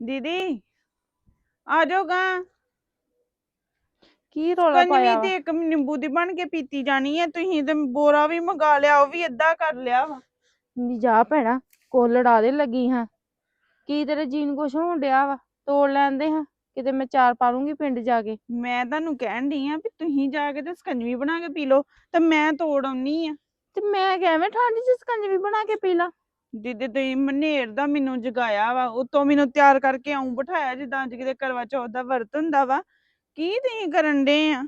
ਦੀਦੀ ਆ ਜਾਓਗਾ ਕੀ ਰੌਲਾ ਕੰਜਵੀ ਪਾਇਆ ਤੇ ਇੱਕ ਨਿੰਬੂ ਦੀ ਬਣ ਕੇ ਪੀਤੀ ਜਾਣੀ ਹੈ ਤੁਸੀਂ ਤੇ ਬੋਰਾ ਵੀ ਮੰਗਾ ਲਿਆ ਉਹ ਵੀ ਅੱਧਾ ਕਰ ਲਿਆ ਵਾ। ਨੀ ਜਾ ਭੈਣਾ ਕੋ ਲੜਾ ਦੇ ਲੱਗੀ ਹਾਂ। ਕੀ ਤੇਰੇ ਜੀਨ ਕੁਛ ਹੋਣ ਡਿਆ ਵਾ? ਤੋੜ ਲੈਂਦੇ ਹਾਂ ਕਿਤੇ ਮੈਂ ਚਾਰ ਪਾ ਲੂੰਗੀ ਪਿੰਡ ਜਾ ਕੇ। ਮੈਂ ਤੁਹਾਨੂੰ ਕਹਿਣ ਡਈ ਆ ਵੀ ਤੁਸੀਂ ਜਾ ਕੇ ਤੇ ਸਕੰਜਵੀ ਬਣਾ ਕੇ ਪੀ ਲਓ ਤੇ ਮੈਂ ਤੋੜ ਆਉਣੀ ਆ। ਤੇ ਮੈਂ ਕਿਵੇਂ ਠੰਡ ਚ ਸਕੰਜਵੀ ਬਣਾ ਕੇ ਪੀ ਲਾਂ? ਦੀਦੀ ਤੁਸੀਂ ਮਨੇਰ ਦਾ ਮੈਨੂੰ ਜਗਾਇਆ ਵਾ ਉਤੋਂ ਮੈਨੂੰ ਤਿਆਰ ਕਰਕੇ ਆਉਂ ਬਿਠਾਇਆ ਜਿੱਦਾਂ ਅੱਜ ਕਿਤੇ ਕਰਵਾ ਚੌਥ ਦਾ ਵਰਤ ਹੁੰਦਾ ਵਾ। ਕੀ ਤੁਸੀਂ ਕਰਨ ਡੇ ਆ?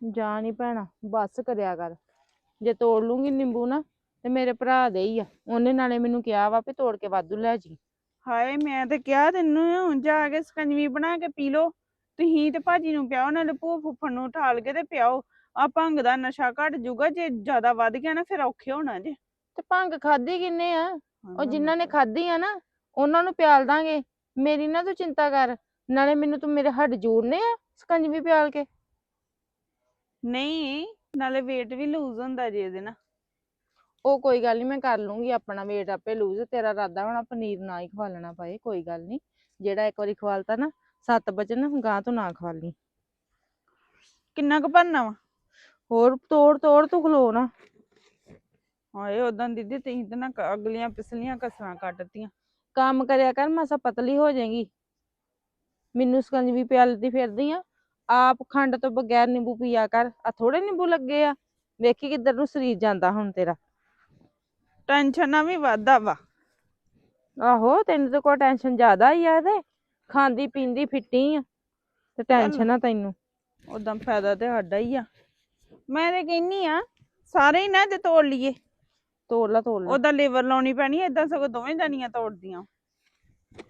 ਜਾ ਨੀ ਭੈਣਾ ਬਸ ਕਰਿਆ ਕਰ। ਜੇ ਤੋੜ ਲੂੰਗੀ ਨਿੰਬੂ ਨਾ ਤੇ ਮੇਰੇ ਭਰਾ ਦੇ ਹੀ ਆ। ਉਹਨੇ ਨਾਲੇ ਮੈਨੂੰ ਕਿਹਾ ਵਾ ਵੀ ਤੋੜ ਕੇ ਵਾਧੂ ਲੈ ਜੀ। ਹਾਏ ਮੈਂ ਤੇ ਕਿਹਾ ਤੈਨੂੰ ਜਾ ਕੇ ਸਕੰਜਵੀ ਬਣਾ ਕੇ ਪੀ ਲਓ। ਤੁਸੀਂ ਤੇ ਭਾਜੀ ਨੂੰ ਪਿਆਓ ਨਾਲੇ ਭੂ ਫੁੱਫੜ ਨੂੰ ਠਾਲ ਕੇ ਤੇ ਪਿਆਓ। ਆ ਭੰਗ ਦਾ ਨਸ਼ਾ ਘਟ ਜਾਊਗਾ ਜੇ ਜ਼ਿਆਦਾ ਵੱਧ ਗਿਆ ਨਾ ਫਿਰ ਔਖੇ ਹੋਣਾ ਜੇ। ਤੇ ਭੰਗ ਖਾਧੀ ਕਿੰਨੇ ਆ? ਉਹ ਜਿਨ੍ਹਾਂ ਨੇ ਖਾਧੀ ਆ ਨਾ ਉਹਨਾਂ ਨੂੰ ਪਿਆਲ ਦਾਂਗੇ। ਮੇਰੀ ਨਾ ਤੂੰ ਚਿੰਤਾ ਕਰ ਨਾਲੇ ਮੈਨੂੰ ਤੂੰ ਮੇਰੇ ਹੱਡ ਜੋੜਨੇ ਆ ਸਕੰਜਵੀ ਪਿਆਲ ਕੇ? ਨਹੀਂ ਨਾਲੇ weight ਵੀ ਲੂਜ਼ ਹੁੰਦਾ ਜੇ ਇਹਦੇ ਨਾਲ। ਉਹ ਕੋਈ ਗੱਲ ਨਹੀਂ ਮੈਂ ਕਰ ਲੂੰਗੀ ਆਪਣਾ weight ਆਪੇ ਲੂਜ਼ ਤੇਰਾ ਇਰਾਦਾ ਹੋਣਾ ਪਨੀਰ ਨਾ ਹੀ ਖਵਾਲਣਾ ਪਏ ਕੋਈ ਗੱਲ ਨਹੀਂ ਜਿਹੜਾ ਇੱਕ ਵਾਰੀ ਖਵਾਲਤਾ ਨਾ ਸੱਤ ਬਚਨ ਗਾਂ ਤੋਂ ਨਾ ਖਵਾਲੀ ਕਿੰਨਾ ਕੁ ਭਰਨਾ ਵਾ? ਹੋਰ ਤੋੜ ਤੋੜ ਤੂੰ ਖਲੋ ਨਾ। ਹਾਏ ਉਦਾਂ ਦੀਦੀ ਤੁਸੀਂ ਤੇ ਨਾ ਕ- ਅਗਲੀਆਂ ਪਿਛਲੀਆਂ ਕਸਰਾਂ ਕੱਟਤੀਆਂ। ਕੰਮ ਕਰਿਆ ਕਰ ਮਸਾ ਪਤਲੀ ਹੋ ਜਾਏਗੀ। ਮੈਨੂੰ ਸਕੰਜਵੀ ਪਿਆਲਦੀ ਫਿਰਦੀ ਆ। ਆਪ ਖੰਡ ਤੋਂ ਬਗੈਰ ਨਿੰਬੂ ਪੀਆ ਕਰ। ਆ ਥੋੜੇ ਨਿੰਬੂ ਲੱਗੇ ਆ। ਵੇਖੀ ਕਿੱਧਰ ਨੂੰ ਸਰੀਰ ਜਾਂਦਾ ਹੁਣ ਤੇਰਾ। ਟੈਨਸ਼ਨ ਵੀ ਵਾਧਾ ਵਾ। ਆਹੋ ਤੈਨੂੰ ਤਾਂ ਕੋਈ ਟੈਨਸ਼ਨ ਜ਼ਿਆਦਾ ਹੀ ਆ ਇਹਦੇ। ਖਾਂਦੀ ਪੀਂਦੀ ਫਿੱਟੀ ਆ। ਤੇ ਟੈਨਸ਼ਨ ਆ ਤੈਨੂੰ। ਉਦਾਂ ਫਾਇਦਾ ਤੇ ਸਾਡਾ ਹੀ ਆ। ਮੈਂ ਤੇ ਕਹਿੰਨੀ ਆ ਸਾਰੇ ਹੀ ਨਾ ਜੇ ਤੋੜ ਲਈਏ। ਤੋੜ ਲਾ ਤੋੜ ਲਾ। ਉਹਦਾ ਲੇਬਰ ਲਾਉਣੀ ਪੈਣੀ ਏਦਾਂ ਸਗੋਂ ਦੋਵੇਂ ਜਾਨੀਆਂ ਤੋੜਦੀਆਂ।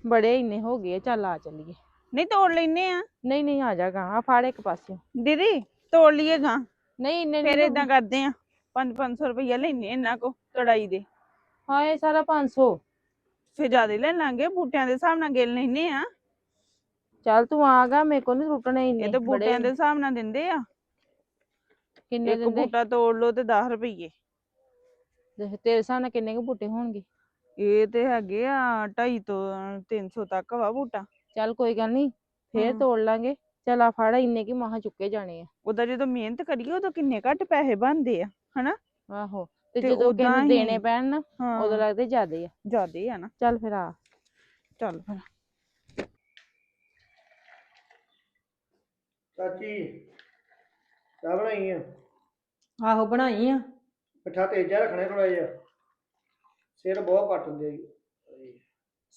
ਬੜੇ ਇੰਨੇ ਹੋ ਗਏ ਆ, ਚੱਲ ਆ ਚੱਲੀਏ। ਨਹੀਂ ਤੋੜ ਲੈਨੇ ਆ। ਨਹੀਂ ਨਹੀਂ ਆ ਜਾਗਾ ਆ ਫੜ ਇੱਕ ਪਾਸੇ ਦੀਦੀ ਤੋੜ ਲਈਏ ਗਾਂ। ਨਹੀਂ ਇੰਨੇ ਫਿਰ ਨਹੀਂ ਏਦਾਂ ਕਰਦੇ ਆ 5-500 ਰੁਪਈਆ ਲੈਨੇ ਇਹਨਾਂ ਕੋ ਤੜਾਈ ਦੇ। ਹਾਏ ਸਾਰਾ 500 ਫਿਰ ਜ਼ਿਆਦਾ ਲੈ ਲਾਂਗੇ ਬੂਟਿਆਂ ਦੇ ਹਿਸਾਬ ਨਾਲ ਗਿਣ ਲੈਨੇ ਆ। ਚੱਲ ਤੂੰ ਆਗਾ ਮੇਰੇ ਕੋ ਨਹੀਂ ਟੁੱਟਣੇ ਇੰਨੇ ਇਹ ਤਾਂ ਬੂਟਿਆਂ ਦੇ ਹਿਸਾਬ ਨਾਲ ਦਿੰਦੇ ਆ। ਕਿੰਨੇ ਇੱਕ ਦਿੰਦੇ? ਬੂਟਾ ਤੋੜ ਲਓ ਤੇ 10 ਰੁਪਈਏ। ਦੇਖ, ਤੇਰੇ ਹਿਸਾਬ ਨਾਲ ਕਿੰਨੇ ਕੁ ਬੂਟੇ ਹੋਣਗੇ? ਇਹ ਤੇ ਹੈਗੇ ਆ 250 ਤੋਂ 300 ਤੱਕ ਵਾ ਬੂਟਾ। ਚੱਲ ਕੋਈ ਗੱਲ ਨਹੀਂ ਫੇਰ। ਤੋੜ ਲਾਂਗੇ। ਚੱਲ ਆ ਫੜ ਇੰਨੇ ਕੀ ਮਹਾ ਚੁੱਕੇ ਜਾਣੇ ਆ। ਉਹਦਾ ਜਦੋਂ ਮਿਹਨਤ ਕਰੀਏ ਉਦੋਂ ਕਿੰਨੇ ਘੱਟ ਪੈਸੇ ਬਣਦੇ ਆ ਆਹੋ ਤੇ ਤੇ ਜਦੋਂ ਕਿਸੇ ਨੂੰ ਦੇਣੇ ਪੈਣ ਨਾ ਹਾਂ। ਉਦੋਂ ਲੱਗਦੇ ਜ਼ਿਆਦੇ ਆ। ਜ਼ਿਆਦੇ ਆ ਨਾ। ਚੱਲ ਫਿਰ ਆ। ਚੱਲ ਫਿਰ ਚਾਚੀ ਚਾਹ ਬਣਾਈ ਆ? ਆਹੋ ਬਣਾਈ ਆ। ਮਿੱਠਾ ਤੇਜ਼ਾ ਰੱਖਣਾ ਥੋੜਾ ਜਿਹਾ। ਸਿਰ ਬਹੁਤ ਪੱਟ ਹੁੰਦੇ ਜੀ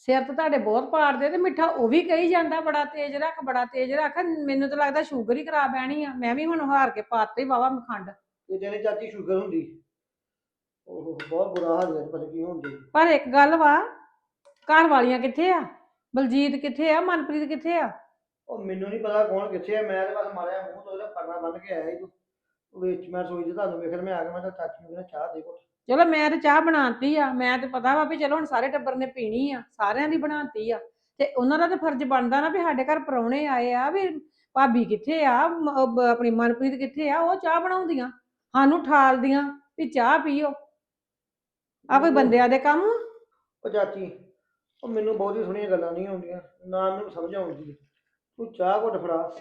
ਸਿਰ ਤਾਂ ਤੁਹਾਡੇ ਬਹੁਤ ਪਾੜਦੇ ਤੇ ਮਿੱਠਾ ਉਹ ਵੀ ਕਹੀ ਜਾਂਦਾ ਬੜਾ ਤੇਜ਼ ਰੱਖ ਬੜਾ ਤੇਜ਼ ਰੱਖ। ਮੈਨੂੰ ਤਾਂ ਲੱਗਦਾ ਸ਼ੂਗਰ ਹੀ ਖਰਾਬ ਬਹਿਣੀ ਆ। ਮੈਂ ਵੀ ਹੁਣ ਹਾਰ ਕੇ ਪਾਤੇ ਵਾਵਾ ਖੰਡ ਤੇ ਜਿਹਨੇ ਚਾਚੀ ਸ਼ੂਗਰ ਹੁੰਦੀ। ਉਹ ਬਹੁਤ ਬੁਰਾ ਹਾਲ ਹੈ ਪਤਾ ਕੀ ਹੁੰਦੀ ਪਰ ਇੱਕ ਗੱਲ ਵਾ ਘਰ ਵਾਲੀਆਂ ਕਿੱਥੇ ਆ? ਬਲਜੀਤ ਕਿੱਥੇ ਆ? ਮਨਪ੍ਰੀਤ ਕਿੱਥੇ ਆ? ਉਹ ਮੈਨੂੰ ਨਹੀਂ ਪਤਾ ਕੌਣ ਕਿੱਥੇ ਹੈ ਮੈਂ ਤੇ ਬਸ ਮਾਰਿਆ ਮੂੰਹ ਤੋਂ ਉਹਦਾ ਪਰਨਾ ਬੰਨ ਕੇ ਆਇਆ ਸੀ। ਉਹ ਵਿੱਚ ਮੈਂ ਸੋਚਦਾ ਤੁਹਾਨੂੰ ਵੇਖਣ ਮੈਂ ਆ ਗਿਆ ਮੈਂ ਕਿਹਾ ਚਾਚੀ ਨੂੰ ਕਹਿੰਦਾ ਚਾਹ ਦੇ ਘੁੱਟ। ਚਲੋ ਮੈਂ ਤੇ ਚਾਹ ਬਣਾਤੀ ਆ ਮੈਂ ਤੇ ਪਤਾ ਵਾ ਵੀ ਚਲੋ ਹੁਣ ਸਾਰੇ ਟੱਬਰ ਨੇ ਪੀਣੀ ਆ ਸਾਰਿਆਂ ਦੀ ਬਣਾਤੀ ਆ। ਤੇ ਉਹਨਾਂ ਦਾ ਤਾਂ ਫਰਜ਼ ਬਣਦਾ ਨਾ ਵੀ ਸਾਡੇ ਘਰ ਪਰੌਣੇ ਆਏ ਆ ਵੀ ਭਾਬੀ ਕਿੱਥੇ ਆ ਮ- ਉਹ ਬ- ਆਪਣੀ ਮਨਪ੍ਰੀਤ ਕਿੱਥੇ ਆ ਉਹ ਚਾਹ ਬਣਾਉਂਦੀਆਂ ਸਾਨੂੰ ਠਾਲਦੀਆਂ ਵੀ ਚਾਹ ਪੀਓ। ਆ ਕੋਈ ਬੰਦਿਆਂ ਦੇ ਕੰਮ ਆ? ਉਹ ਚਾਚੀ ਉਹ ਮੈਨੂੰ ਬਹੁਤੀ ਸੁਣੀਆਂ ਗੱਲਾਂ ਨਹੀਂ ਆਉਂਦੀਆਂ ਨਾ ਮੈਨੂੰ ਸਮਝ ਆਉਂਦੀ। ਤੂੰ ਚਾਹ ਘੁੱਟ ਫੜਾ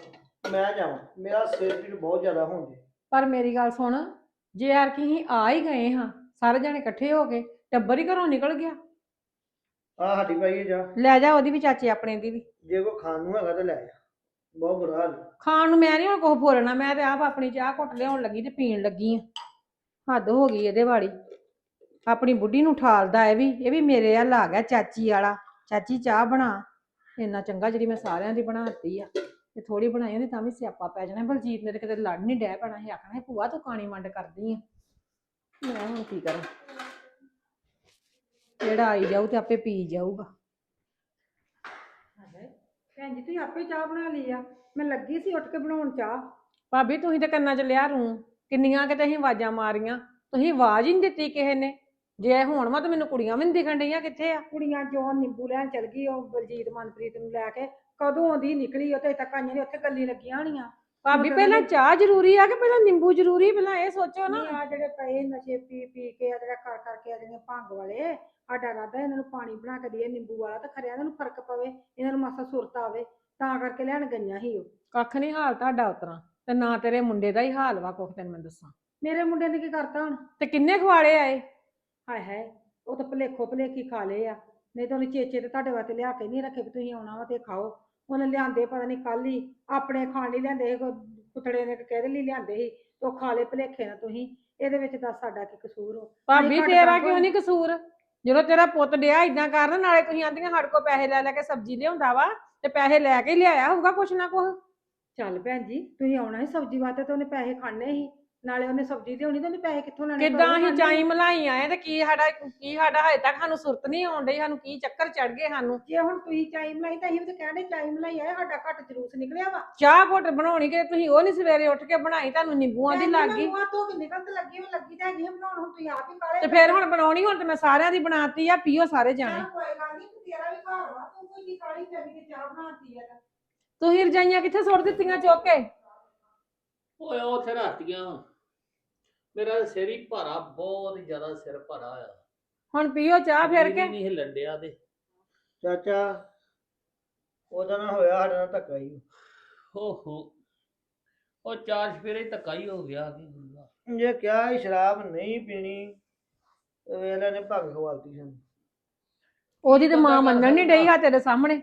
ਮੈਂ ਜਾਵਾਂ ਮੇਰਾ ਸਿਰ ਪੀੜ ਬਹੁਤ ਜ਼ਿਆਦਾ ਹੁੰਦੀ ਪਰ ਮੇਰੀ ਗੱਲ ਸੁਣ ਜੇ ਯਾਰ ਕਿ ਅਸੀਂ ਆ ਹੀ ਗਏ ਹਾਂ ਸਾਰੇ ਜਣੇ ਇਕੱਠੇ ਹੋ ਕੇ ਟੱਬਰ ਹੀ ਘਰੋਂ ਨਿਕਲ ਗਿਆ। ਆ ਸਾਡੀ ਭਾਈ ਜਾ। ਲੈ ਜਾ ਉਹਦੀ ਵੀ ਚਾਚੇ ਆਪਣੇ ਦੀ ਵੀ। ਜੇ ਕੋ ਖਾਣ ਨੂੰ ਹੈਗਾ ਤੇ ਲੈ ਜਾ। ਬਹੁਤ ਬੁਰਾ ਹਾਲ। ਖਾਣ ਨੂੰ ਮੈਂ ਨਹੀਂ ਹੁਣ ਕੁਛ ਬੋਲਣਾ ਮੈਂ ਤੇ ਆਪ ਆਪਣੀ ਚਾਹ ਘੁੱਟ ਲਿਆਉਣ ਲੱਗੀ ਤੇ ਪੀਣ ਲੱਗੀ ਆ। ਹੱਦ ਹੋ ਗਈ ਇਹਦੇ ਵਾਲੀ। ਆਪਣੀ ਬੁੱਢੀ ਨੂੰ ਠਾਲਦਾ ਇਹ ਵੀ ਇਹ ਵੀ ਮੇਰੇ ਵੱਲ ਆ ਗਿਆ ਚਾਚੀ ਵਾਲਾ। ਚਾਚੀ ਚਾਹ ਬਣਾ। ਇੰਨਾ ਚੰਗਾ ਜਿਹੜੀ ਮੈਂ ਸਾਰਿਆਂ ਦੀ ਬਣਾਤੀ ਆ। ਤੇ ਥੋੜੀ ਬਣਾਈ ਹੁੰਦੀ ਤਾਂ ਵੀ ਸਿਆਪਾ ਪੈ ਜਾਣਾ। ਬਲਜੀਤ ਨੇ ਤੇ ਕਿਤੇ ਲੜ ਨਹੀਂ ਡੈ ਪੈਣਾ ਸੀ ਆਖਣਾ ਭੂਆ ਤੂੰ ਕਾਣੀ ਵੰਡ ਕਰਦੀ ਆ। ਮੈਂ ਹੁਣ ਕੀ ਕਰਾਂ? ਜਿਹੜਾ ਆਈ ਜਾਊ ਤੇ ਆਪੇ ਪੀ ਜਾਊਗਾ। ਭੈਣ ਜੀ ਤੁਸੀਂ ਆਪੇ ਚਾਹ ਬਣਾ ਲਈ ਆ। ਮੈਂ ਲੱਗੀ ਸੀ ਉੱਠ ਕੇ ਬਣਾਉਣ ਚਾਹ। ਭਾਬੀ ਤੁਸੀਂ ਤੇ ਕੰਨਾਂ 'ਚ ਲਿਆ ਰੂ। ਕਿੰਨੀਆਂ ਕਿਤੇ ਅਸੀਂ ਆਵਾਜ਼ਾਂ ਮਾਰੀਆਂ। ਤੁਸੀਂ ਆਵਾਜ਼ ਹੀ ਨਹੀਂ ਦਿੱਤੀ ਕਿਸੇ ਨੇ। ਜੇ ਹੁਣ ਵਾ ਤਾਂ ਮੈਨੂੰ ਕੁੜੀਆਂ ਵੀ ਨਹੀਂ ਦਿਖਣ ਡਈਆਂ ਕਿੱਥੇ ਆ? ਕੁੜੀਆਂ ਜੋ ਨਿੰਬੂ ਲੈਣ ਚਲ ਗਈ ਉਹ ਬਲਜੀਤ ਮਨਪ੍ਰੀਤ ਨੂੰ ਲੈ ਕੇ। ਕਦੋਂ ਦੀ ਨਿਕਲੀ ਤੇ ਤੱਕ ਆਈਆਂ ਨੇ ਉੱਥੇ ਗੱਲੀ ਲੱਗੀਆਂ ਹੋਣੀਆਂ। ਭਾਬੀ ਪਹਿਲਾਂ ਚਾਹ ਜ਼ਰੂਰੀ ਆ ਕਿ ਪਹਿਲਾਂ ਨਿੰਬੂ ਜ਼ਰੂਰੀ? ਪਹਿਲਾਂ ਇਹ ਸੋਚੋ ਨਾ। ਆ ਜਿਹੜੇ ਪਏ ਨਸ਼ੇ ਪੀ ਪੀ ਕੇ ਆ ਜਿਹੜਾ ਕਰ ਕਰਕੇ ਆ ਜਿਹੜੀਆਂ ਭੰਗ ਵਾਲੇ ਸਾਡਾ ਰਾਦਾ ਇਹਨਾਂ ਨੂੰ ਪਾਣੀ ਬਣਾ ਕੇ ਦਈਏ ਨਿੰਬੂ ਵਾਲਾ ਤਾਂ ਖਰਿਆ ਇਹਨਾਂ ਨੂੰ ਫ਼ਰਕ ਪਵੇ ਇਹਨਾਂ ਨੂੰ ਮਾਸਾ ਸੁਰਤ ਆਵੇ ਤਾਂ ਕਰਕੇ ਲੈਣ ਗਈਆਂ ਸੀ ਉਹ। ਕੱਖ ਨਹੀਂ ਹਾਲ ਤੁਹਾਡਾ ਉਤਰਾ ਤੇ ਨਾ ਤੇਰੇ ਮੁੰਡੇ ਦਾ ਹੀ ਹਾਲ ਵਾ ਕੁਛ ਤੈਨੂੰ ਮੈਂ ਦੱਸਾਂ। ਮੇਰੇ ਮੁੰਡੇ ਨੇ ਕੀ ਕਰਤਾ ਹੁਣ? ਤੇ ਕਿੰਨੇ ਖਵਾੜੇ ਆਏ ਹਾਏ ਹਾਏ ਉਹ ਤਾਂ ਭਲੇਖੋ ਭਲੇਖੀ ਖਾ ਲਏ ਆ। ਨਹੀਂ ਤਾਂ ਉਹਨੇ ਚੇਚੇ ਤੇ ਤੁਹਾਡੇ ਵਾਸਤੇ ਲਿਆ ਕੇ ਨਹੀਂ ਰੱਖੇ ਵੀ ਤੁਸੀਂ ਆਉਣਾ ਵਾ ਤੇ ਖਾਓ। ਉਹਨੇ ਲਿਆਂਦੇ ਪਤਾ ਨਹੀਂ ਕੱਲ ਹੀ ਆਪਣੇ ਖਾਣ ਲਈ ਲਿਆਂਦੇ ਸੀ ਕੋਈ ਪੁਤੜੇ ਨੇ ਕਿਹਦੇ ਲਈ ਲਿਆਂਦੇ ਸੀ ਤੇ ਉਹ ਖਾ ਲਏ ਭਲੇਖੇ ਨਾਲ ਤੁਸੀਂ ਇਹਦੇ ਵਿੱਚ ਦੱਸ ਸਾਡਾ ਕੀ ਕਸੂਰ ਹੋ ਭਾਬੀ ਘੱਟ ਤੇਰਾ ਕੰਮ ਕਿਉਂ ਨਹੀਂ ਕਸੂਰ? ਜਦੋਂ ਤੇਰਾ ਪੁੱਤ ਡਿਆ ਇਦਾਂ ਕਰਨ ਨਾਲੇ ਤੁਸੀਂ ਆਂਦੀਆਂ ਸਾਡੇ ਕੋਲ ਪੈਸੇ ਲੈ ਲੈ ਕੇ ਸਬਜ਼ੀ ਲਿਆਉਂਦਾ ਵਾ ਤੇ ਪੈਸੇ ਲੈ ਕੇ ਹੀ ਲਿਆਇਆ ਹੋਊਗਾ ਕੁਛ ਨਾ ਕੁਛ। ਚੱਲ ਭੈਣ ਜੀ ਤੁਸੀਂ ਆਉਣਾ ਸੀ ਸਬਜ਼ੀ ਵਾਸਤੇ ਤੇ ਉਹਨੇ ਪੈਸੇ ਖਾਣੇ ਸੀ। ਨਾਲੇ ਉਹਨੇ ਸਬਜ਼ੀ ਲਿਆਉਣੀ ਤੇ ਉਹਨੇ ਪੈਸੇ ਕਿੱਥੋਂ ਲੈਣੇ ਕਿੱਦਾਂ ਅਸੀਂ ਸੀ। ਮਲਾਈ ਆਏ ਤੇ ਕੀ ਸਾਡਾ ਕੀ ਸਾਡਾ ਹਜੇ ਤੱਕ ਸਾਨੂੰ ਸੁਰਤ ਨਹੀਂ ਆਉਣ ਡਈ ਸਾਨੂੰ ਕੀ ਚੱਕਰ ਚੜ ਗਏ ਸਾਨੂੰ? ਜੇ ਹੁਣ ਤੁਸੀਂ ਚਾਈ ਮਲਾਈ ਤਾਂ ਅਸੀਂ ਵੀ ਤਾਂ ਕਹਿੰਦੇ ਚਾਈ ਮਲਾਈ ਆਏ ਸਾਡਾ ਘੱਟ ਜਲੂਸ ਨਿਕਲਿਆ ਵਾ। ਚਾਹ ਘੁੱਟ ਬਣਾਉਣੀ ਕਿ ਤੁਸੀਂ ਉਹ ਨਹੀਂ ਸਵੇਰੇ ਉੱਠ ਕੇ ਬਣਾਈ ਤੁਹਾਨੂੰ ਨਿੰਬੂਆਂ ਦੀ ਲੱਗ। ਗਈ ਮੂੰਹਾਂ ਤੋਂ ਕਿ ਨਿਕਲ ਤੇ ਲੱਗੀ ਹੋਈ ਲੱਗੀ ਤਾਂ ਹੈਗੀ ਆ ਬਣਾਉਣ ਹੁਣ ਤੁਸੀਂ ਆਪ ਹੀ ਕਾਲੇ ਤੇ ਫਿਰ ਹੁਣ ਬਣਾਉਣੀ ਹੁਣ ਤੇ ਮੈਂ ਸਾਰਿਆਂ ਦੀ ਬਣਾਤੀ ਆ ਪੀਓ ਸਾਰੇ ਜਾਣੇ। ਕੋਈ ਗੱਲ ਨਹੀਂ ਤੇਰਾ ਵੀ ਘਰ ਵਾ ਤੂੰ ਕੋਈ ਕਾਲੀ ਚੱਲੀ ਤੇ ਚਾਹ ਬਣਾਤੀ ਆ। ਤੁਸੀਂ ਰਜਾਈਆਂ ਕਿੱਥੇ ਸੁੱਟ ਦਿੱਤੀਆਂ ਚੁੱਕ ਕੇ? ਓਏ ਉਹ ਉੱਥੇ ਰੱਖਤੀਆਂ। ਮੇਰਾ ਸਿਰ ਹੀ ਭਾਰਾ ਬਹੁਤ ਹੀ ਜ਼ਿਆਦਾ ਸਿਰ ਭਾਰਾ ਆ। ਹੁਣ ਪੀਓ ਚਾਹ ਫਿਰ ਕੇ। ਨਹੀਂ ਹਿੱਲਣ ਡਿਆ ਤੇ। ਚਾਚਾ ਉਹਦਾ ਨਾ ਹੋਇਆ ਸਾਡੇ ਨਾਲ ਧੱਕਾ ਹੀ। ਓਹੋ ਉਹ ਚਾਰ ਸਵੇਰੇ ਧੱਕਾ ਹੀ ਹੋ ਗਿਆ ਕੀ ਹੁੰਦਾ। ਜੇ ਕਿਹਾ ਸੀ ਸ਼ਰਾਬ ਨਹੀਂ ਪੀਣੀ ਤੇ ਵੇਲੇ ਨੇ ਭੱਗ ਖਵਾਲਤੀ ਸਾਨੂੰ। ਉਹਦੀ ਤੇ ਮਾਂ ਮੰਨਣ ਨਹੀਂ ਡਈ ਆ ਤੇਰੇ ਸਾਹਮਣੇ।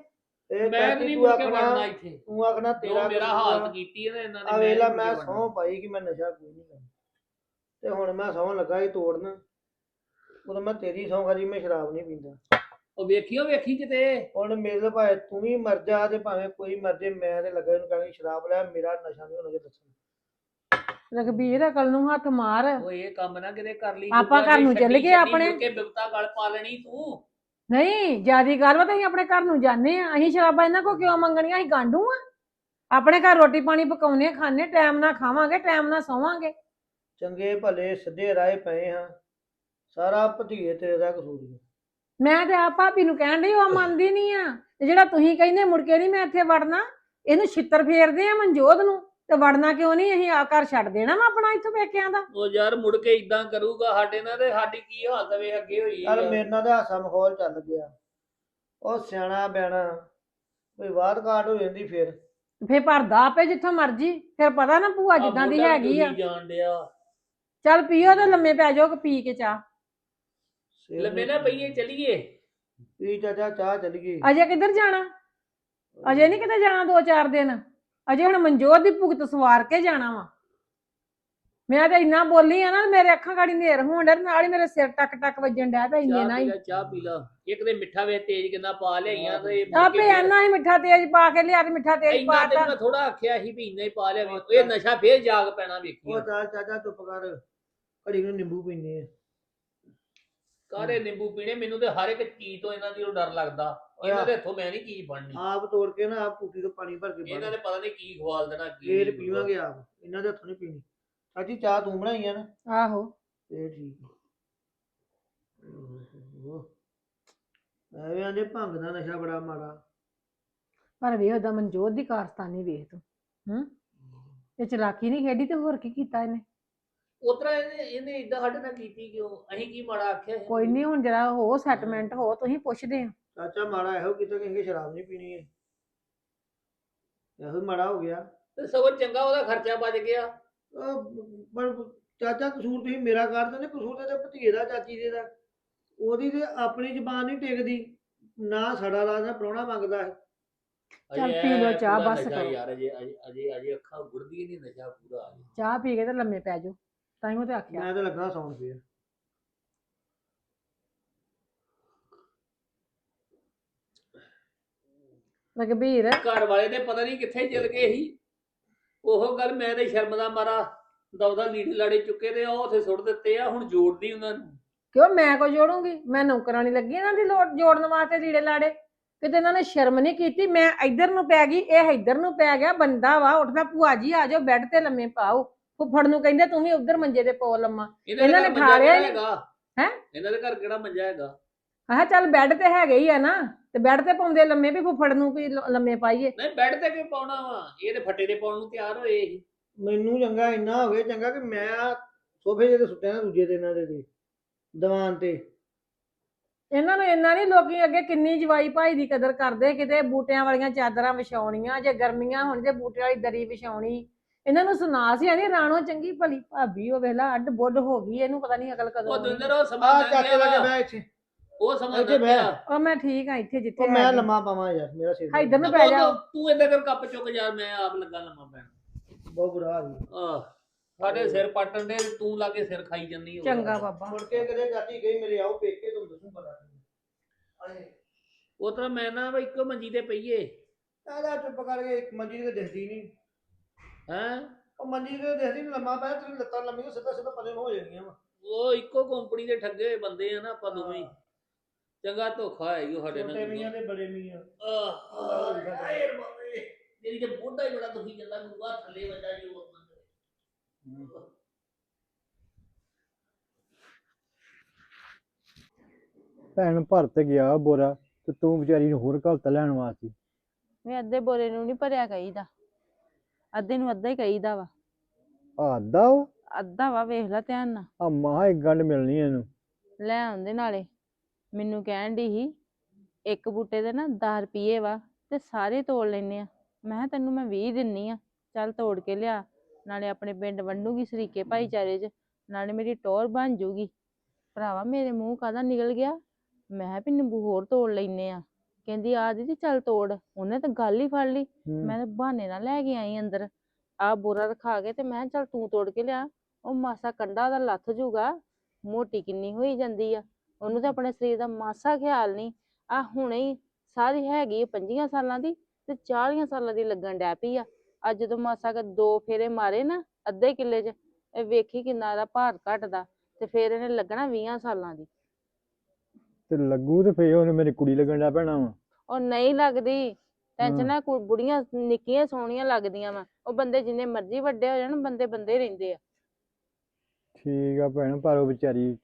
ਇਹ ਮੈਂ ਚਾਚੀ ਨਹੀਂ ਤੂੰ ਮੁੜ ਕੇ ਆਖਣਾ ਵੜਨਾ ਇੱਥੇ। ਤੂੰ ਆਖਣਾ ਜੋ ਤੇਰਾ ਮੇਰਾ ਕਸੂਰ ਆ। ਹਾਲਤ ਕੀਤੀ ਹੈ ਨਾ ਇਹਨਾਂ ਨੇ ਆ ਵੇਲਾ ਨੀ ਮੈਂ ਮੁੜ ਕੇ ਸਹੁੰ ਪਾਈ ਕਿ ਮੈਂ ਨਸ਼ਾ ਕੋਈ ਨਹੀਂ ਕਰਨਾ ਤੇ ਹੁਣ ਮੈਂ ਸਹੁੰ ਲੱਗਾ ਹੀ ਤੋੜਨ। ਉਦੋਂ ਮੈਂ ਤੇਰੀ ਸਹੁੰ ਖਾਦੀ ਮੈਂ ਸ਼ਰਾਬ ਨਹੀਂ ਪੀਂਦਾ। ਉਹ ਵੇਖਿਓ ਵੇਖੀ ਕਿਤੇ? ਹੁਣ ਮੇਰੇ ਭਾਵੇਂ ਤੂੰ ਵੀ ਮਰ ਜਾ ਤੇ ਭਾਵੇਂ ਕੋਈ ਮਰ ਜੇ ਮੈਂ ਤੇ ਲੱਗਾ ਇਹਨੂੰ ਕਹਿਣਾ ਸ਼ਰਾਬ ਲੈ ਮੇਰਾ ਨਸ਼ਾ ਨਹੀਂ ਹੋਣਾ ਜੇ ਦੱਸਣ। ਰਘਬੀਰ ਅਕਲ ਨੂੰ ਹੱਥ ਮਾਰ। ਉਹ ਇਹ ਕੰਮ ਨਾ ਕਿਤੇ ਕਰ ਲਈ। ਆਪਾਂ ਘਰ ਨੂੰ ਚੱਲ ਗਏ ਆਪਣੇ। ਕੇ ਬਿਪਤਾ ਗਲ ਪਾ ਲੈਣੀ ਤੂੰ। ਨਹੀਂ ਜਿਆਦੀ ਗੱਲ ਵਾ ਤਾਂ ਅਸੀਂ ਆਪਣੇ ਘਰ ਨੂੰ ਜਾਂਦੇ ਆ ਅਸੀਂ ਸ਼ਰਾਬਾਂ ਇਹਨਾਂ ਕੋ ਕਿਉਂ ਮੰਗਣੀਆਂ? ਅਸੀਂ ਗਾਂਡੂ ਆ ਆਪਣੇ ਘਰ ਰੋਟੀ ਪਾਣੀ ਪਕਾਉਨੇ ਖਾਣੇ ਟਾਈਮ ਨਾਲ ਖਾਵਾਂਗੇ ਟਾਈਮ ਨਾਲ ਸੌਵਾਂਗੇ। ਚੰਗੇ ਭਲੇ ਸਿੱਧੇ ਰਾਹ ਪਏ ਹਾਂ। ਸਾਰਾ ਭਤੀਏ ਤੇਰੇ ਦਾ ਕਸੂਰ ਹੈ ਮੈਂ ਤੇ ਆ ਭਾਬੀ ਨੂੰ ਕਹਿਣ ਡਈ ਉਹ ਮੰਨਦੀ ਨਹੀਂ ਆ। ਤੇ ਜਿਹੜਾ ਤੁਸੀਂ ਕਹਿੰਦੇ ਮੁੜ ਕੇ ਨਹੀਂ ਮੈਂ ਇੱਥੇ ਵੜਨਾ ਇਹਨੂੰ ਛਿੱਤਰ ਫੇਰਦੇ ਆ ਮਨਜੋਤ ਨੂੰ ਤੇ ਵੜਨਾ ਕਿਉਂ ਨਹੀਂ? ਅਸੀਂ ਆ ਘਰ ਛੱਡ ਦੇਣਾ ਵਾ ਆਪਣਾ ਇੱਥੋਂ ਪੇਕਿਆਂ ਦਾ। ਉਹ ਯਾਰ ਮੁੜ ਕੇ ਇਦਾਂ ਕਰੂਗਾ ਸਾਡੇ ਨਾਲ ਤੇ ਸਾਡੀ ਕੀ ਹਾਲਤ ਵੇ ਅੱਗੇ ਹੋਈ ਚੱਲ ਆ। ਮੇਰੇ ਨਾਲ ਤਾਂ ਹਾਸਾ ਮਖੌਲ ਚੱਲ ਗਿਆ। ਉਹ ਸਿਆਣਾ ਬੈਣਾ ਕੋਈ ਬਾਤ ਕਾਟ ਹੋ ਜਾਂਦੀ ਫਿਰ। ਫੇਰ ਭਰਦਾ ਆਪੇ ਜਿੱਥੋਂ ਮਰਜ਼ੀ ਫਿਰ ਪਤਾ ਨਾ ਭੂਆ ਜਿੱਦਾਂ ਦੀ ਮੁੰਡਾ ਹੈਗੀ ਆ। ਜਾਣ ਡਿਆ। ਚੱਲ ਪੀਓ ਤੇ ਲੰਮੇ ਪੈ ਜਾਓ ਪੀ ਕੇ ਚਾਹ। ਲੰਮੇ ਨਾ ਨੂੰ- ਪਈਏ ਚਲੀਏ। ਪੀ ਚਾਚਾ ਚਾਹ ਚੱਲ ਗਈ ਅਜੇ ਕਿੱਧਰ ਜਾਣਾ? ਅਜੇ ਨਹੀਂ ਕਿਤੇ ਜਾਣਾ ਦੋ ਚਾਰ ਦਿਨ। ਅਜੇ ਹੁਣ ਮਨਜੋਤ ਦੀ ਭੁਗਤ ਸਵਾਰ ਕੇ ਜਾਣਾ ਵਾ। ਮੈਂ ਤਾਂ ਇੰਨਾ ਬੋਲੀ ਆ ਨਾ ਮੇਰੇ ਅੱਖਾਂ ਗਾੜੀ ਨੇਰ ਹੋਣ ਤੇ ਨਾਲ ਹੀ ਮੇਰੇ ਸਿਰ ਟਕ ਟਕ ਵੱਜਣ ਡਿਆ ਪਿਆ ਇੰਨੇ ਚਾਹ ਪੀ ਹੀ। ਲੈ ਚਾਹ ਪੀ ਲਾ। ਇੱਕ ਤੇ ਮਿੱਠਾ ਵੇ ਤੇਜ਼ ਕਿੰਨਾ ਪਾ ਲਿਆਈਆਂ ਤੇ ਆਪੇ ਫਿਰ- ਐਨਾ ਹੀ ਮਿੱਠਾ ਤੇਜ਼ ਪਾ ਕੇ ਲਿਆ ਤੇ ਮਿੱਠਾ ਤੇਜ਼ ਇੰਨਾ ਪਾਤਾ। ਤੇ ਮੈਂ ਥੋੜਾ ਆਖਿਆ ਸੀ ਵੀ ਇੰਨਾ ਹੀ ਪਾ ਲਿਆ ਵੀ ਇਹ ਨਸ਼ਾ ਫੇਰ ਜਾਗ ਪੈਣਾ ਵੇਖੀ। ਉਹ ਚੱਲ ਚਾਚਾ ਚੁੱਪ ਕਰ ਘੜੀ ਨੂੰ ਨਿੰਬੂ ਪੀਨੇ ਆ। ਕਾਰੇ ਨਿੰਬੂ ਪੀਣੇ? ਮੈਨੂੰ ਤੇ ਹਰ ਇੱਕ ਚੀਜ਼ ਤੋਂ ਇਹਨਾਂ ਦੀ ਉਹ ਡਰ ਲੱਗਦਾ। ਇਹਨਾਂ ਦੇ ਹੱਥੋਂ ਮੈਂ ਨਹੀਂ ਕੀ ਬਣਨੀ। ਆਪ ਤੋੜ ਕੇ ਨਾ ਆਪ ਟੂਟੀ ਤੋਂ ਪਾਣੀ ਭਰ ਕੇ ਇਹਨਾਂ ਨੇ ਪਤਾ ਨਹੀਂ ਕੀ ਖਵਾਲ ਦੇਣਾ ਕੀ ਫੇਰ ਨਹੀਂ ਪੀਵਾਂਗੇ ਆਪ। ਇਹਨਾਂ ਦੇ ਹੱਥੋਂ ਨਹੀਂ ਪੀਣੀ। ਚਾਚੀ ਚਾਹ ਤੂੰ ਬਣਾਈ ਆ ਨਾ? ਆਹੋ। ਇਹ ਠੀਕ ਆ। ਐਵੇਂ ਆਂਦੇ ਭੰਗ ਦਾ ਨਸ਼ਾ ਬੜਾ ਮਾੜਾ। ਪਰ ਵੇ ਉਹਦਾ ਮਨਜੋਤ ਦੀ ਕਾਰਸਤਾਨੀ ਵੇਖ ਤੂੰ ਹੂੰ? ਇਹ ਚਲਾਕੀ ਨਹੀਂ ਖੇਡੀ ਤੇ ਹੋਰ ਕੀ ਕੀਤਾ ਇਹਨੇ? ਉਤਰਾ ਇਹਨੇ ਇਹਨੇ ਇਦਾਂ ਸਾਡੇ ਨਾਲ ਕੀਤੀ ਕਿਉਂ? ਅਸੀਂ ਕੀ ਮਾੜਾ ਆਖਿਆ ਸੀ? ਕੋਈ ਨਹੀਂ ਹੁਣ ਜਰਾ ਹੋ ਸੈਟਲਮੈਂਟ ਹੋ ਤੁਸੀਂ ਪੁੱਛਦੇ ਆ। ਚਾਚਾ ਮਾੜਾ ਇਹੋ ਕੀਤਾ ਕਿ ਸ਼ਰਾਬ ਨਹੀਂ ਪੀਣੀ ਹੈ। ਇਹੋ ਹੀ ਮਾੜਾ ਹੋ ਗਿਆ। ਤੇ ਸਗੋਂ ਚੰਗਾ ਉਹਦਾ ਖਰਚਾ ਬਚ ਗਿਆ। ਉਹ ਪਰ ਚਾਚਾ ਕਸੂਰ ਤੁਸੀਂ ਮੇਰਾ ਕਰਦੇ ਨੇ ਕਸੂਰ ਤੇ ਤਾਂ ਭਤੀਏ ਦਾ ਚਾਚੀ ਦੇ ਦਾ। ਉਹਦੀ ਤੇ ਆਪਣੀ ਜ਼ਬਾਨ ਨਹੀਂ ਟਿਕਦੀ। ਨਾ ਸੜਾ ਲਾ ਨਾ ਪ੍ਰਾਹੁਣਾ ਮੰਗਦਾ ਹੈ। ਚੱਲ ਪੀ ਲਓ ਚਾਹ, ਬਸ ਕਰੋ। ਯਾਰ ਅਜੇ ਅਜੇ ਅਜੇ ਅਜੇ ਅੱਖਾਂ ਗੁੜਦੀ ਨਹੀਂ ਨਸ਼ਾ ਪੂਰਾ ਆ ਗਿਆ। ਚਾਹ ਪੀ ਕੇ ਤੇ ਲੰਮੇ ਪੈ ਜਾਓ। ਤਾਂ ਹੀ ਉਹ ਤੇ ਆਖਿਆ। ਮੈਂ ਤਾਂ ਲੱਗਾ ਸੌਣ ਪਿਆ। ਰਘਬੀਰ। ਘਰ ਵਾਲੇ ਤੇ ਪਤਾ ਨਹੀਂ ਕਿੱਥੇ ਚਲ ਗਏ ਸੀ। ਉਹ ਗੱਲ ਮੈਂ ਤੇ ਸ਼ਰਮ ਦਾ ਮਾਰਾ ਦਵਦਾ ਲੀੜੇ ਲਾੜੇ ਚੁੱਕੇ ਤੇ ਉਹ ਉੱਥੇ ਸੁੱਟ ਦਿੱਤੇ ਆ ਹੁਣ ਜੋੜਦੀ ਉਹਨਾਂ ਨੂੰ। ਕਿਉਂ ਮੈਂ ਕੋ ਜੋੜੂੰਗੀ? ਮੈਂ ਨੌਕਰਾਨੀ ਲੱਗੀ ਇਹਨਾਂ ਦੀ ਲੋੜ ਜੋੜਨ ਵਾਸਤੇ ਲੀੜੇ ਲਾੜੇ। ਕਿਤੇ ਇਹਨਾਂ ਨੇ ਸ਼ਰਮ ਨਹੀਂ ਕੀਤੀ ਮੈਂ ਇੱਧਰ ਨੂੰ ਪੈ ਗਈ ਇਹ ਇੱਧਰ ਨੂੰ ਪੈ ਗਿਆ ਬੰਦਾ ਵਾ ਉੱਠਦਾ ਭੂਆ ਜੀ ਆ ਜਾਓ ਬੈੱਡ ਤੇ ਲੰਮੇ ਪਾਓ। ਫੁੱਫੜ ਨੂੰ ਕਹਿੰਦੇ ਤੂੰ ਵੀ ਉੱਧਰ ਮੰਜੇ ਤੇ ਪੋ ਲੰਮਾ। ਇਹਨਾਂ ਦੇ ਨੇ ਠਾਲਿਆ ਕਿਹੜਾ ਹੀ? ਇਹਨਾਂ ਦੇ ਘਰ ਕਿਹੜਾ ਮੰਜਾ ਹੈਗਾ? ਆਹ ਚੱਲ ਬੈੱਡ ਤੇ ਹੈਗੇ ਹੀ ਆ ਨਾ ਤੇ ਬੈੱਡ ਤੇ ਪਾਉਂਦੇ ਲੰਮੇ ਵੀ ਫੁੱਫੜ ਨੂੰ ਵੀ ਲ- ਲੰਮੇ ਪਾਈਏ। ਨਹੀਂ ਬੈੱਡ ਤੇ ਕਿਉਂ ਪਾਉਣਾ ਵਾ? ਇਹ ਤੇ ਫੱਟੇ ਦੇ ਪਾਉਣ ਨੂੰ ਤਿਆਰ ਹੋਏ ਸੀ। ਮੈਨੂੰ ਚੰਗਾ ਇੰਨਾ ਹੋ ਗਿਆ ਚੰਗਾ ਕਿ ਮੈਂ ਸੋਫੇ ਜਿਹੇ ਤੇ ਸੁੱਟਿਆ ਨਾ ਦੂਜੇ ਦਿਨਾਂ ਦੇ ਤੇ। ਦੀਵਾਨ ਤੇ ਇਹਨਾਂ ਨੂੰ ਇੰਨਾ ਨਹੀਂ ਲੋਕੀ ਅੱਗੇ ਕਿੰਨੀ ਜਵਾਈ ਭਾਈ ਦੀ ਕਦਰ ਕਰਦੇ ਕਿਤੇ ਬੂਟਿਆਂ ਵਾਲੀਆਂ ਚਾਦਰਾਂ ਵਿਛਾਉਣੀਆਂ ਜੇ ਗਰਮੀਆਂ ਹੋਣ ਜੇ ਬੂਟੇ ਵਾਲੀ ਦਰੀ ਵਿਛਾਉਣੀ ਇਹਨਾਂ ਨੂੰ ਸੁਨਾ ਸੀ ਆਨੀ ਰਾਣੋ ਚੰਗੀ ਭਲੀ ਭਾਬੀ ਉਹ ਵੇਲਾ ਅੱਡ ਬੁੱਢ ਹੋ ਗਈ ਇਹਨੂੰ ਪਤਾ ਨਹੀਂ ਅਕਲ ਕਦੋਂ ਉਹ ਆਉਣੀ। ਦੁੰਦਰ ਆ ਗਿਆ। ਮੈਂ ਇੱਥੇ ਉਹ ਸਮਾਂ ਇੱਥੇ ਲੰਘ ਬਹਿ। ਗਿਆ ਉਹ ਮੈਂ ਠੀਕ ਆ ਇੱਥੇ ਜਿੱਥੇ ਉਹ ਮੈਂ ਹੈਗੀ। ਲੰਮਾ ਪਾਵਾਂ ਯਾਰ ਮੇਰਾ ਸਿਰ ਹਾਂ, ਇੱਧਰ ਨੂੰ ਤੂੰ- ਪੈ ਜਾ ਤੂੰ ਏਦਾਂ ਕਰ ਕੱਪ ਚੁੱਕ ਜਾ ਮੈਂ ਆਪ ਲੱਗਾ ਲੰਮਾ ਪੈਣ ਬਹੁਤ ਬੁਰਾ ਹਾਲ। ਆਹ ਸਾਡੇ ਸਿਰ ਪੱਟਣ ਦੇ ਤੇ ਤੂੰ ਲਾਗੇ ਸਿਰ ਖਾਈ ਜੰਨੀ ਚੰਗਾ ਬਾਬਾ। ਮੁੜ ਕੇ ਕਦੇ ਜਾਤੀ ਗਈ ਮੇਰੇ ਆਓ ਪੇਕੇ ਤੁਹਾਨੂੰ ਦੱਸੂ ਪਤਾ ਨਹੀਂ। ਉਹ ਤਰ੍ਹਾਂ ਮੈਂ ਨਾ ਇੱਕੋ ਮੰਜੀ ਤੇ ਪਈਏ ਆਜਾ ਚੁੱਪ ਕਰਕੇ ਇੱਕ ਮੰਜੀ ਤੇ ਦਿਖਦੀ ਨਹੀਂ। ਹੈਂ? ਉਹ ਮੰਜੀ ਤੇ ਦਿਖਦੀ ਨੀ ਲੰਮਾ ਪਿਆ ਤੇਰੀ ਲੱਤਾਂ ਲੰਮੀਆਂ ਸਿੱਧਾ ਸਿੱਧਾ ਪਰੇ ਨੂੰ ਹੋ ਜਾਣੀਆਂ ਵਾ। ਉਹ ਇੱਕੋ ਕੰਪਨੀ ਦੇ ਠੱਗੇ ਹੋਏ ਬੰਦੇ ਆ ਨਾ ਆਪਾਂ ਦੋਵੇਂ। ਹੀ। ਚੰਗਾ ਧੋਖਾ ਹੈ ਉਹ ਸਾਡੇ ਛੋਟੇ ਮੀਆਂ ਨਾਲ ਤੇ ਬੜੇ ਮੀਆਂ। ਆਹ ਆਹ, ਹਾਏ ਬਾਬੇ ਮੇਰੀ ਤੇ ਮੋਢਾ ਹੀ ਬੜਾ ਦੁਖੀ ਜਾਂਦਾ ਗੁਰੂਆ ਥੱਲੇ ਵੱਜਾ ਜੀ ਉਹ ਭੈਣ ਭਰ ਤੇ ਗਿਆ ਬੋਰਾ ਤੇ ਤੂੰ ਵਿਚਾਰੀ ਨੂੰ ਹੋਰ ਘਲਤ ਲੈਣ ਵਾਸਤੇ। ਮੈਂ ਅੱਧੇ ਬੋਰੇ ਨੂੰ ਨਹੀਂ ਭਰਿਆ ਕਹੀਦਾ। ਅੱਧੇ ਨੂੰ ਅੱਧਾ ਹੀ ਕਹੀਦਾ ਵਾ। ਆਦਾ ਵਾ? ਅੱਧਾ ਵਾ ਵੇਖ ਲੈ ਧਿਆਨ ਨਾਲ। ਆ ਮਾਂ ਇੱਕ ਗੰਢ ਮਿਲਣੀ ਇਹਨੂੰ। ਲੈ ਆਉਂਦੇ ਨਾਲੇ। ਮੈਨੂੰ ਕਹਿਣ ਦੀ ਸੀ ਇੱਕ ਬੂਟੇ ਦੇ ਨਾ 10 ਰੁਪਏ ਵਾ ਤੇ ਸਾਰੇ ਤੋੜ ਲੈਨੇ ਆ। ਮੈਂ ਕਿਹਾ ਤੈਨੂੰ ਮੈਂ 20 ਦਿੰਨੀ ਆ। ਚੱਲ ਤੋੜ ਕੇ ਲਿਆ। ਨਾਲੇ ਆਪਣੇ ਪਿੰਡ ਵੰਡੂਗੀ ਸਰੀਕੇ ਭਾਈਚਾਰੇ 'ਚ ਨਾਲੇ ਮੇਰੀ ਟੌਰ ਬਣ ਜੂਗੀ। ਭਰਾਵਾ ਮੇਰੇ ਮੂੰਹ ਕਾਹਦਾ ਨਿਕਲ ਗਿਆ? ਮੈਂ ਕਿਹਾ ਵੀ ਨਿੰਬੂ ਹੋਰ ਤੋੜ ਲੈਨੇ ਆ। ਕਹਿੰਦੀ ਆ ਦੀਦੀ ਚੱਲ ਤੋੜ ਉਹਨੇ ਤਾਂ ਗੱਲ ਹੀ ਫੜ ਲਈ। ਮੈਂ ਤਾਂ ਬਹਾਨੇ ਨਾਲ ਲੈ ਕੇ ਆਈ ਅੰਦਰ। ਆ ਬੋਰਾ ਰਖਾ ਕੇ ਤੇ ਮੈਂ ਕਿਹਾ ਚੱਲ ਤੂੰ ਤੋੜ ਕੇ ਲਿਆ। ਉਹ ਮਾਸਾ ਕੰਡਾ ਉਹਦਾ ਲੱਥ ਜੂਗਾ। ਮੋਟੀ ਕਿੰਨੀ ਹੋਈ ਜਾਂਦੀ ਆ। ਉਹਨੂੰ ਤਾਂ ਆਪਣੇ ਸਰੀਰ ਦਾ ਮਾਸਾ ਖਿਆਲ ਨਹੀਂ। ਆ ਹੁਣੇ ਹੀ ਸਾਰੀ ਹੈਗੀ 25 ਸਾਲਾਂ ਦੀ ਤੇ 40 ਸਾਲਾਂ ਦੀ ਲੱਗਣ ਡੈ ਪਈ ਆ। ਅੱਜ ਜਦੋਂ ਮਾਸਾ ਕ ਦੋ ਫੇਰੇ ਮਾਰੇ ਨਾ ਅੱਧੇ ਕਿੱਲੇ 'ਚ ਇਹ ਵੇਖੀ ਕਿੰਨਾ ਇਹਦਾ ਭਾਰ ਘਟਦਾ ਤੇ ਫੇਰ ਇਹਨੇ ਲੱਗਣਾ 20 ਸਾਲਾਂ ਦੀ। ਤੇ ਲੱਗੂ ਤੇ ਫੇਰ ਉਹਨੇ ਮੇਰੀ ਕੁੜੀ ਲੱਗਣ ਦਾ ਪੈਣਾ ਵਾ। ਉਹ ਨਹੀਂ ਲੱਗਦੀ ਟੈਨਸ਼ਨ। ਨਾ ਕੁ- ਬੁੜੀਆਂ ਨਿੱਕੀਆਂ ਸੋਹਣੀਆਂ ਲੱਗਦੀਆਂ ਵਾ। ਉਹ ਬੰਦੇ ਜਿੰਨੇ ਮਰਜ਼ੀ ਵੱਡੇ ਹੋ ਜਾਣ ਬੰਦੇ ਬੰਦੇ ਹੀ ਰਹਿੰਦੇ ਆ। ਠੀਕ ਆ ਭੈਣ ਪਰ ਉਹ ਵਿਚਾਰੀ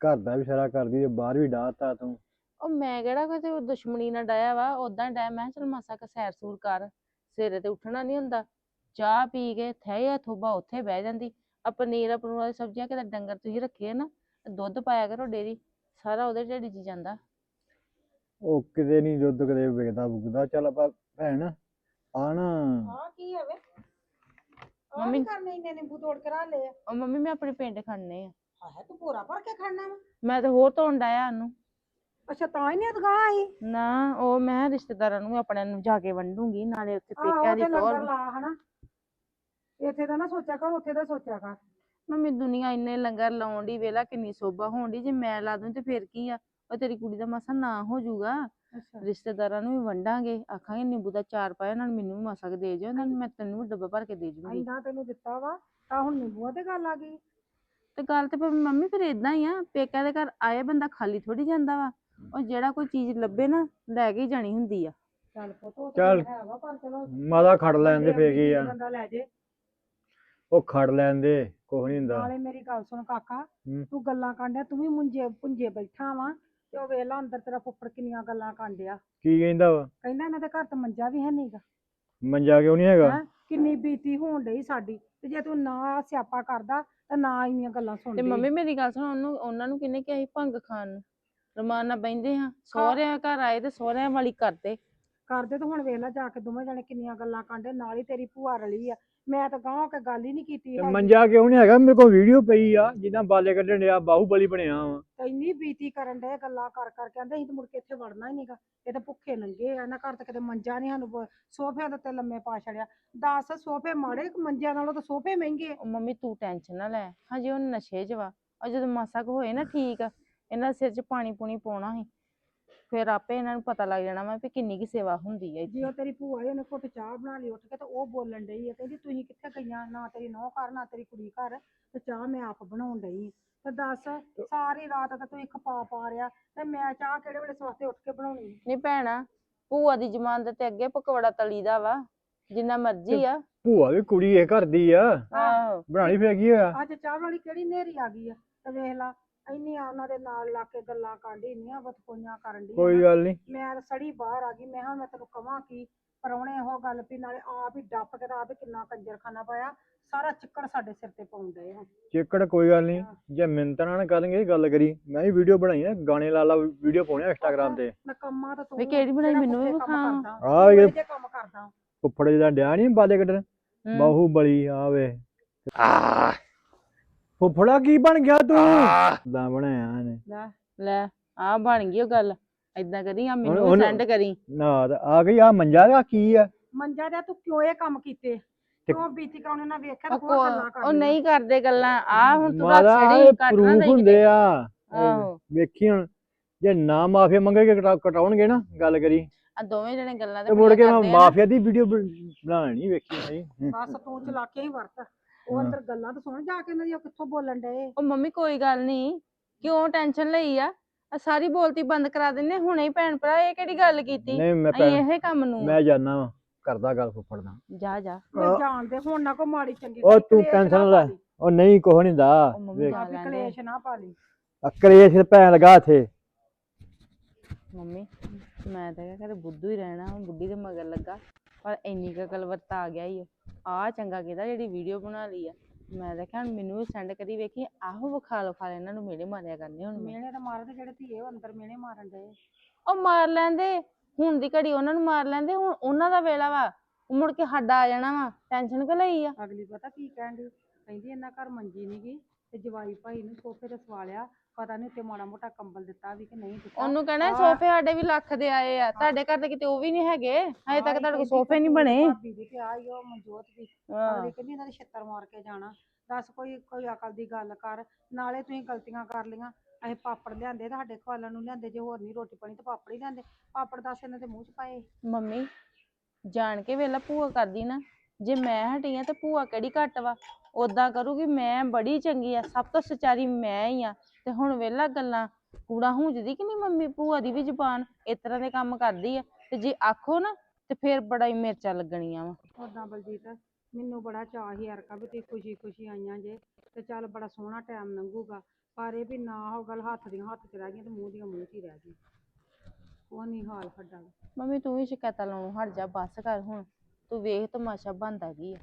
ਘਰ ਦਾ ਵੀ ਸਾਰਾ ਕਰਦੀ ਤੇ ਬਾਹਰ ਵੀ ਡਾਹਤਾ ਤੂੰ। ਉਹ ਮੈਂ ਕਿਹੜਾ ਕੋਈ ਦੁਸ਼ਮਣੀ ਨਾਲ ਡਾਇਆ ਵਾ ਉਦਾਂ ਡਾਇਆ ਮੈਂ ਕਿਹਾ ਚੱਲ ਮਾਸਾ ਕ ਸੈਰ ਸੂਰ ਕਰ। ਸਵੇਰੇ ਤੇ ਉੱਠਣਾ ਨਹੀਂ ਹੁੰਦਾ। ਚਾਹ ਪੀ ਕੇ ਥੇ ਆ ਥੋਬਾ ਉੱਥੇ ਬਹਿ ਜਾਂਦੀ। ਆ ਪਨੀਰ ਪਨੂਰ ਵਾਲੀ ਸਬਜ਼ੀਆਂ ਕਿਤੇ ਡੰਗਰ ਤੁਸੀਂ ਰੱਖੇ ਆ ਨਾ ਦੁੱਧ ਪਾਇਆ ਕਰੋ ਡੇਰੀ ਸਾਰਾ ਉਹਦੇ ਢਿੱਡ 'ਚ ਜਾਂਦਾ। ਉਹ ਕਿਤੇ ਨਹੀਂ ਦੁੱਧ ਕਦੇ ਵਿਕਦਾ ਵੁਕਦਾ ਚੱਲ ਆਪਾਂ ਭੈਣ ਆ ਨਾ ਹਾਂ ਕੀ ਹੋਵੇ ਮੰਮੀ- ਮੰਮੀ ਕਰਨੇ ਇੰਨੇ ਨਿੰਬੂ ਤੋੜ ਕੇ ਰੱਖ ਲਏ ਆ। ਉਹ ਮੰਮੀ ਮੈਂ ਆਪਣੇ ਪਿੰਡ ਖੜਨੇ ਆ। ਆਹ ਤੂੰ ਪੂਰਾ ਭਰ ਕੇ ਖੜਨਾ ਵਾ। ਮੈਂ ਤੇ ਹੋਰ ਧੋਣ ਡਾਇਆ ਉਹਨੂੰ। ਅੱਛਾ ਤਾਂ ਹੀ ਨਹੀਂ ਅਦਗਾ ਆਈ? ਨਾ ਉਹ ਮੈਂ ਰਿਸ਼ਤੇਦਾਰਾਂ ਨੂੰ ਆਪਣੇ ਨੂੰ ਜਾ ਕੇ ਵੰਡੂਗੀ ਨਾਲੇ ਉੱਥੇ ਆਹੋ ਪੇਕਿਆਂ ਦੀ ਤੇ ਲੰਗਰ ਟੌਰ ਲਾ ਹਨਾ? ਇੱਥੇ ਤਾਂ ਨਾ ਸੋਚਿਆ ਕਰ ਉੱਥੇ ਦਾ ਸੋਚਿਆ ਕਰ। ਮੰਮੀ ਦੁਨੀਆ ਇੰਨੇ ਲੰਗਰ ਲਾਉਣ ਦੀ ਵੇਲਾ ਕਿੰਨੀ ਸੋਭਾ ਹੋਣ ਦੀ ਜੇ ਮੈਂ ਲਾ ਦੂੰ ਤੇ ਫਿਰ ਕੀ ਆ? ਉਹ ਤੇਰੀ ਕੁੜੀ ਦਾ ਮਸਾ ਨਾ ਹੋ ਜਾਊਗਾ। ਅੱਛਾ। ਰਿਸ਼ਤੇਦਾਰਾਂ ਨੂੰ ਵੀ ਵੰਡਾਂਗੇ ਆਖਾਂਗੇ ਨਿੰਬੂ ਦਾ ਚਾਰ ਪਾਇਆ ਨਾਲ ਮੈਨੂੰ ਵੀ ਮਸਾ ਕੇ ਦੇ ਜਾਓ ਨਾਲ ਮੈਂ ਤੈਨੂੰ ਵੀ ਡੱਬਾ ਭਰ ਕੇ ਦੇ ਜੂੰਗੀ। ਇੰਨਾ ਤੈਨੂੰ ਦਿੱਤਾ ਵਾ ਤਾਂ ਹੁਣ ਨਿੰਬੂਆਂ ਤੇ ਗੱਲ ਆ ਗਈ। ਤੇ ਗੱਲ ਤੇ ਫਿਰ ਮੰਮੀ ਫਿਰ ਇਦਾਂ ਹੀ ਆ ਪੇਕਿਆਂ ਦੇ ਘਰ ਆਏ ਬੰਦਾ ਖਾਲੀ ਥੋੜੀ ਜਾਂਦਾ ਵਾ। ਉਹ ਜਿਹੜਾ ਕੋਈ ਚੀਜ਼ ਲੱਭੇ ਨਾ ਲੈ ਕੇ ਹੀ ਜਾਣੀ ਹੁੰਦੀ ਆ। ਚੱਲ ਪੁੱਤ ਉਹ ਚੱਲ। ਤਾਂ ਹੈ ਵਾ ਪਰ ਚਲੋ ਮਾਦਾ ਖੜ ਲੈਣ ਦੇ ਫੇਰ ਕੀ ਆ। ਬੰਦਾ ਲੈ ਜੇ। ਉਹ ਖੜ ਲੈਣ ਦੇ ਕੁਛ ਨਹੀਂ ਹੁੰਦਾ। ਨਾਲੇ ਮੇਰੀ ਗੱਲ ਸੁਣ ਕਾਕਾ ਹੂੰ। ਤੂੰ ਗੱਲਾਂ ਕਾਂਡਿਆ ਤੂੰ ਵੀ ਮੁੰਜੇ ਪੁੰਜੇ ਬੈਠਾ ਵਾ ਤੇ ਉਹ ਵੇਲਾ ਅੰਦਰ ਤੇਰਾ ਫੁੱਫੜ ਕਿੰਨੀਆਂ ਗੱਲਾਂ ਕਾਂਡਿਆ। ਕੀ ਕਹਿੰਦਾ ਵਾ? ਕਹਿੰਦਾ ਇਹਨਾਂ ਦੇ ਘਰ ਤਾਂ ਮੰਜਾ ਵੀ ਹੈ ਨਹੀਂਗਾ ਮੰਜਾ ਕਿਉਂ ਨਹੀਂ ਹੈਗਾ? ਹੈਂ? ਕਿੰਨੀ ਬੀਤੀ ਹੋਣ ਡਈ ਸਾਡੀ ਤੇ ਜੇ ਤੂੰ ਨਾ ਸਿਆਪਾ ਕਰਦਾ ਤਾਂ ਨਾ ਇੰਨੀਆਂ ਗੱਲਾਂ ਤੇ ਸੁਣਦੀ ਮੰਮੀ ਮੇਰੀ ਗੱਲ ਸੁਣ ਉਹਨੂੰ ਉਹਨਾਂ ਨੂੰ ਕਿਹਨੇ ਕਿਹਾ ਸੀ ਭੰਗ ਖਾਣ ਨੂੰ? ਰਮਾਨ ਨਾਲ ਬਹਿੰਦੇ ਹਾਂ ਸਹੁਰਿਆਂ ਘਰ ਆਏ ਤੇ ਸਹੁਰਿਆਂ ਵਾਲੀ ਕਰਦੇ ਕਰਦੇ ਤਾਂ ਹੁਣ ਵੇਲਾ ਜਾ ਕੇ ਦੋਵੇਂ ਜਣੇ ਕਿੰਨੀਆਂ ਗੱਲਾਂ ਕਾਂਡੇ ਨਾਲ ਹੀ ਤੇਰੀ ਭੂਆ ਰਲੀ ਆ। ਮੈਂ ਤਾਂ ਗਾਂਹ ਕੇ ਗੱਲ ਹੀ ਨਹੀਂ ਕੀਤੀ ਤੇ ਹੈਗੀ। ਮੰਜਾ ਕਿਉਂ ਨਹੀਂ ਹੈਗਾ? ਮੇਰੇ ਕੋਲ ਵੀਡੀਓ ਪਈ ਆ ਜਿੱਦਾਂ ਬਾਲੇ ਕੱਢਣ ਡਿਆ ਬਾਹੂਬਲੀ ਬਣਿਆ ਵਾ। ਇੰਨੀ ਬੀਤੀ ਕਰਨ ਡਏ ਗੱਲਾਂ ਕਰ ਕਰ ਕਹਿੰਦੇ ਅਸੀਂ ਤਾਂ ਮੁੜ ਕੇ ਇੱਥੇ ਵੜਨਾ ਹੀ ਨਹੀਂਗਾ ਇਹ ਤਾਂ ਭੁੱਖੇ ਨੰਗੇ ਆ ਇਹਨਾਂ ਘਰ ਤਾਂ ਕਿਤੇ ਮੰਜਾ ਨਹੀਂ ਸਾਨੂੰ ਬ- ਸੋਫਿਆਂ ਦੇ ਉੱਤੇ ਲੰਮੇ ਪਾ ਛੜਿਆ। ਦੱਸ ਸੋਫੇ ਮਾੜੇ ਕਿ ਮੰਜਿਆਂ ਨਾਲੋਂ ਤਾਂ ਸੋਫੇ ਮਹਿੰਗੇ ਆ। ਉਹ ਮੰਮੀ ਤੂੰ ਟੈਨਸ਼ਨ ਨਾ ਲੈ ਹਜੇ ਉਹ ਨਸ਼ੇ 'ਚ ਵਾ। ਉਹ ਜਦੋਂ ਮਾਸਾ ਕੁ ਹੋਏ ਨਾ ਠੀਕ ਆ ਇਹਨਾਂ ਦੇ ਸਿਰ 'ਚ ਪਾਣੀ ਪੂਣੀ ਪਾਉਣਾ ਸੀ। ਫਿਰ ਆਪੇ ਇਹਨਾਂ ਨੂੰ ਪਤਾ ਲੱਗ ਜਾਣਾ ਵਾ ਵੀ ਕਿੰਨੀ ਕੀ ਸੇਵਾ ਹੁੰਦੀ ਹੈ ਜੇ ਉਹ ਤੇਰੀ ਭੂਆ ਈ ਉਹਨੇ ਘੁੱਟ ਚਾਹ ਬਣਾ ਲਈ ਉੱਠ ਕੇ ਤੇ ਉਹ ਬੋਲਣ ਡਈ ਆ ਕਹਿੰਦੀ ਤੁਸੀਂ ਕਿੱਥੇ ਗਈਆਂ? ਨਾ ਤੇਰੀ ਨੌਂ ਘਰ ਨਾ ਤੇਰੀ ਕੁੜੀ ਘਰ ਤੇ ਚਾਹ ਮੈਂ ਆਪ ਬਣਾਉਣ ਡਈ। ਤੇ ਦੱਸ ਸਾਰੀ ਰਾਤ ਤਾਂ ਤੂੰ ਖਪਾ ਪਾ ਰਿਆ ਤੇ ਮੈਂ ਚਾਹ ਕਿਹੜੇ ਵੇਲੇ ਸਵਾਸਤੇ ਉੱਠ ਕੇ ਬਣਾਉਣੀ? ਨਹੀਂ ਭੈਣਾ ਭੂਆ ਦੀ ਜ਼ਮਾਨਤ ਤੇ ਅੱਗੇ ਪਕੌੜਾ ਤਲੀਦਾ ਵਾ ਜਿੰਨਾ ਮਰਜ਼ੀ ਆ। ਭੂਆ ਵੀ ਕੁੜੀ ਇਹ ਘਰ ਦੀ ਆ। ਆਹੋ। ਬਣਾਣੀ ਫੇਰ ਕੀ ਹੋਇਆ? ਅੱਜ ਚਾਹ ਵਾਲੀ ਕਿਹੜੀ ਨੇਰੀ ਆ ਗਈ ਆ? ਤੇ ਵੇਖ ਲਾ ਇੰਨੀਆਂ ਉਹਨਾਂ ਦੇ ਨਾਲ ਲਾ ਕੇ ਗੱਲਾਂ ਕਾਂਢੀ ਇੰਨੀਆਂ ਬਤਕੋਈਆਂ ਕਰਨ ਦੀ ਕੋਈ ਗੱਲ ਨਹੀਂ। ਮੈਂ ਤਾਂ ਸੜੀ ਬਾਹਰ ਆ ਗਈ ਮੈਂ ਹਾਂ ਮੈਂ ਤੈਨੂੰ ਕਵਾਂ ਕੀ ਪਰੌਣੇ ਉਹ ਗੱਲ ਵੀ ਨਾਲੇ ਆਪ ਹੀ ਡੱਪ ਕੇ ਤਾਂ ਆਪ ਹੀ ਕਿੰਨਾ ਕੰਜਰਖਾਨਾ ਪਾਇਆ ਸਾਰਾ ਚਿੱਕੜ ਸਾਡੇ ਸਿਰ ਤੇ ਪਾਉਂਦੇ ਆ। ਚਿੱਕੜ ਕੋਈ ਗੱਲ ਨਹੀਂ ਜੇ ਮਿੰਤ ਨਾਲ ਕਰਨਗੇ ਗੱਲ ਕਰੀ। ਮੈਂ ਵੀ ਵੀਡੀਓ ਬਣਾਈ ਨਾ ਗਾਣੇ ਲਾ ਲਾ ਵੀਡੀਓ ਪਾਉਣੇ ਆ ਇੰਸਟਾਗ੍ਰਾਮ ਤੇ। ਨਕੰਮਾ ਤਾਂ ਤੂੰ ਵੀ ਕਿਹੜੀ ਬਣਾਈ ਜਿਹੜਾ ਮੈਨੂੰ ਵੀ ਪੁੱਠੇ ਕੰਮ ਵਿਖਾ। ਕਰਦਾ। ਆ ਤੂੰ ਇਹ ਕੰਮ ਕਰਦਾ। ਫੁੱਫੜ ਜਿਹਦਾ ਡਿਆ ਨਹੀਂ ਬਾਲੇ ਕੱਢਣ? ਹੂੰ। ਬਾਹੂਬਲੀ ਆਵੇ ਫੁੱਫੜਾ ਕੀ ਬਣ ਗਿਆ ਤੂੰ? ਦਾ ਬਣਾਇਆ ਨੇ ਲੈ ਲੈ ਆ ਬਣ ਗਈ ਉਹ ਗੱਲ। ਏਦਾਂ ਕਰੀ ਆ ਮੈਨੂੰ ਸੈਂਡ ਕਰੀ। ਨਾ ਆ ਗਈ ਆ ਮੰਜਾ ਦਾ ਕੀ ਆ? ਮੰਜਾ ਦਾ ਤੂੰ ਕਿਉਂ ਇਹ ਕੰਮ ਕੀਤੇ? ਕਿਉਂ ਬੀਤੀ ਕਰਾਉਣੇ ਨਾ ਵੇਖਿਆ ਉਹ ਤਾਂ ਹੋਰ ਗੱਲਾਂ ਕੋ- ਕਰ ਉਹ ਨਹੀਂ ਕਰਦੇ ਗੱਲਾਂ। ਆ ਹੁਣ ਤੂੰ ਮਾਦਾ ਰੱਖ ਛੜੀ ਇਹ ਕੱਟ ਨਾ ਪ੍ਰੂਫ ਦੇਈ ਹੁੰਦੇ ਆ। ਆਹੋ। ਵੇਖੀ ਹੁਣ ਜੇ ਨਾ ਮਾਫੀਆ ਮੰਗੇਗੇ ਕਟਾ- ਕਟਾਉਣਗੇ ਨਾ ਗੱਲ ਕਰੀ। ਆ ਦੋਵੇਂ ਜਣੇ ਗੱਲਾਂ ਤੇ ਮੁੜ ਕੇ। ਮਾਫੀਆ ਦੀ ਵੀਡੀਓ ਬਣਾਣੀ ਵੇਖੀ ਨਹੀਂ ਬਸ ਤੂੰ ਚਲਾਕੇ ਹੀ ਵਰਤ। ਉਹ। ਅੰਦਰ ਗੱਲਾਂ ਤਾਂ ਸੁਣ ਜਾ ਕੇ ਇਹਨਾਂ ਦੀਆਂ ਕਿੱਥੋਂ ਬੋਲਣ ਡਏ। ਉਹ ਮੰਮੀ ਕੋਈ ਗੱਲ ਨਹੀਂ ਕਿਉਂ ਟੈਨਸ਼ਨ ਲਈ ਆ? ਆ ਸਾਰੀ ਬੋਲਤੀ ਬੰਦ ਕਰਾ ਦਿੰਨੇ ਹੁਣੇ ਹੀ ਭੈਣ ਭਰਾ ਇਹ ਕਿਹੜੀ ਗੱਲ ਕੀਤੀ? ਨਹੀਂ ਮੈਂ ਅਸੀਂ ਭੈਣ- ਇਹ ਕੰਮ ਨੂੰ। ਮੈਂ ਜਾਣਾ ਵਾ ਕਰਦਾ ਗੱਲ ਫੁੱਫੜ ਦਾ ਜਾ ਜਾ। ਮੈਂ ਉਹ- ਜਾਣਦੇ ਹੁਣ ਨਾ ਕੋ ਮਾੜੀ ਚੰਗੀ ਉਹ ਤੂੰ ਕਲੇਸ਼ ਟੈਨਸ਼ਨ ਨਾ ਨਾ ਲੈ ਪਾ ਲਈ। ਉਹ ਨਹੀਂ ਕੁਛ ਨਹੀਂ ਦਾ ਉਹ ਮੰਮੀ ਵੇਖ। ਜਾ ਕਲੇਸ਼ ਨਾ ਪਾ ਲਈ। ਅਕਰੇ ਸਿਰ ਭੈਣ ਲਗਾ ਇੱਥੇ। ਮੰਮੀ ਮੈਂ ਤਾਂ ਕਿਹਾ ਕਦੇ ਬੁੱਧੂ ਹੀ ਰਹਿਣਾ ਹੁਣ ਬੁੱਢੀ ਦੇ ਮਗਰ ਲੱਗਾ ਪਰ ਇੰਨੀ ਕੁ ਗੱਲ ਵਰਤਾ ਆ ਗਿਆ ਹੀ ਆ ਚੰਗਾ ਕੀਤਾ ਜਿਹੜੀ ਵੀਡੀਓ ਬਣਾ ਲਈ ਆ। ਮੈਂ ਕਿਹਾ ਹੁਣ ਮੈਨੂੰ ਵੀ ਸੈਂਡ ਕਰੀ ਵੇਖੀ ਆਹੋ ਵਿਖਾ ਲੋ ਖਾ ਇਹਨਾਂ ਨੂੰ ਮੇਰੇ ਮਾਰਿਆ ਕਰਨੇ ਹੁਣ ਮੈਂ। ਮਿਹਣੇ ਤਾਂ ਮਾਰਦੇ ਜਿਹੜੇ ਧੀਏ ਉਹ ਅੰਦਰ ਮਿਹਣੇ ਮਾਰਨ ਡਏ ਉਹ ਮਾਰ ਲੈਂਦੇ ਹੁਣ ਦੀ ਘੜੀ ਉਹਨਾਂ ਨੂੰ ਮਾਰ ਲੈਂਦੇ ਹੁਣ ਉਹਨਾਂ ਦਾ ਵੇਲਾ ਵਾ। ਉਹ ਮੁੜ ਕੇ ਸਾਡਾ ਆ ਜਾਣਾ ਵਾ ਟੈਨਸ਼ਨ ਕਿ ਲਈ ਆ? ਅਗਲੀ ਪਤਾ ਕੀ ਕਹਿੰਦੀ ਕਹਿੰਦੀ ਇਹਨਾਂ ਘਰ ਮੰਜੀ ਨੀ ਗੀ ਤੇ ਜਵਾਈ ਭਾਈ ਨੂੰ ਸੋਫੇ ਤੇ ਸਵਾਲਿਆ ਪਤਾ ਨਹੀਂ ਉੱਤੇ ਮਾੜਾ ਮੋਟਾ ਕੰਬਲ ਦਿੱਤਾ ਵੀ ਕਿ ਨਹੀਂ ਦਿੱਤਾ। ਉਹਨੂੰ ਕਹਿਣਾ ਆਹ। ਸੋਫੇ ਸਾਡੇ ਵੀ ਲੱਖ ਦੇ ਆਏ ਆ। ਤੁਹਾਡੇ ਘਰ ਤੇ ਕਿਤੇ ਉਹ ਵੀ ਨਹੀਂ ਹੈਗੇ? ਹਜੇ ਤੱਕ ਤੁਹਾਡੇ ਕੋਲ ਸੋਫੇ ਨਹੀਂ ਬਣੇ। ਭਾਬੀ ਦੀ ਤੇ ਆਈ ਉਹ ਮਨਜੋਤ ਦੀ। ਅਗਲੀ ਕਹਿੰਦੀ ਇਹਨਾਂ ਦੇ ਛਿੱਤਰ ਮਾਰ ਕੇ ਜਾਣਾ। ਦੱਸ ਕੋਈ ਕੋਈ ਅਕਲ ਦੀ ਗੱਲ ਕਰ। ਨਾਲੇ ਤੁਸੀਂ ਗਲਤੀਆਂ ਕਰ ਲਈਆਂ। ਅਸੀਂ ਪਾਪੜ ਲਿਆਂਦੇ ਤੁਹਾਡੇ ਖਵਾਲਣ ਨੂੰ ਲਿਆਂਦੇ। ਜੇ ਹੋਰ ਨਹੀਂ ਰੋਟੀ ਪਾਣੀ ਤਾਂ ਪਾਪੜ ਹੀ ਲਿਆਂਦੇ। ਪਾਪੜ ਦੱਸ ਇਹਨਾਂ ਦੇ ਮੂੰਹ 'ਚ ਪਾਏ। ਮੰਮੀ ਜਾਣ ਕੇ ਵੇਲਾ ਭੂਆ ਕਰਦੀ ਨਾ। ਜੇ ਮੈਂ ਹਟੀ ਆ ਤੇ ਭੂਆ ਕਿਹੜੀ ਘੱਟ ਵਾ? ਉਦਾਂ ਕਰੂਗੀ ਮੈਂ ਬੜੀ ਚੰਗੀ ਆ ਸਭ ਤੋਂ ਸਚਾਰੀ ਮੈਂ ਹੀ ਆ। ਤੇ ਹੁਣ ਵੇਲਾ ਗੱਲਾਂ ਕੂੜਾ ਹੁੰਜਦੀ ਕਿ ਨਹੀਂ ਮੰਮੀ ਭੂਆ ਦੀ ਵੀ ਜ਼ੁਬਾਨ? ਇਸ ਤਰ੍ਹਾਂ ਦੇ ਕੰਮ ਕਰਦੀ ਆ। ਤੇ ਜੇ ਆਖੋ ਨਾ ਤੇ ਫੇਰ ਬੜਾ ਹੀ ਮਿਰਚਾਂ ਲੱਗਣੀਆਂ ਵਾ। ਉਦਾਂ ਬਲਜੀਤ ਮੈਨੂੰ ਬੜਾ ਚਾਅ ਸੀ ਅਰਕਾ ਵੀ ਤੁਸੀਂ ਖੁਸ਼ੀ ਖੁਸ਼ੀ ਆਈਆਂ ਜੇ। ਤੇ ਚੱਲ ਬੜਾ ਸੋਹਣਾ ਟਾਈਮ ਲੰਘੂਗਾ ਪਰ ਇਹ ਵੀ ਨਾ ਹੋ ਗੱਲ ਹੱਥ ਦੀਆਂ ਹੱਥ 'ਚ ਰਹਿ ਗਈਆਂ ਤੇ ਮੂੰਹ ਦੀਆਂ ਮੂੰਹ 'ਚ ਹੀ ਰਹਿ ਗਈਆਂ। ਉਹ ਨਹੀਂ ਹਾਲ ਸਾਡਾ। ਮੰਮੀ ਤੂੰ ਵੀ ਸ਼ਿਕਾਇਤਾਂ ਲਾਉਣੋਂ ਹਟ ਜਾ ਬਸ ਕਰ ਹੁਣ। ਤੂੰ ਵੇਖ ਤਮਾਸ਼ਾ ਬਣਦਾ ਕੀ ਆ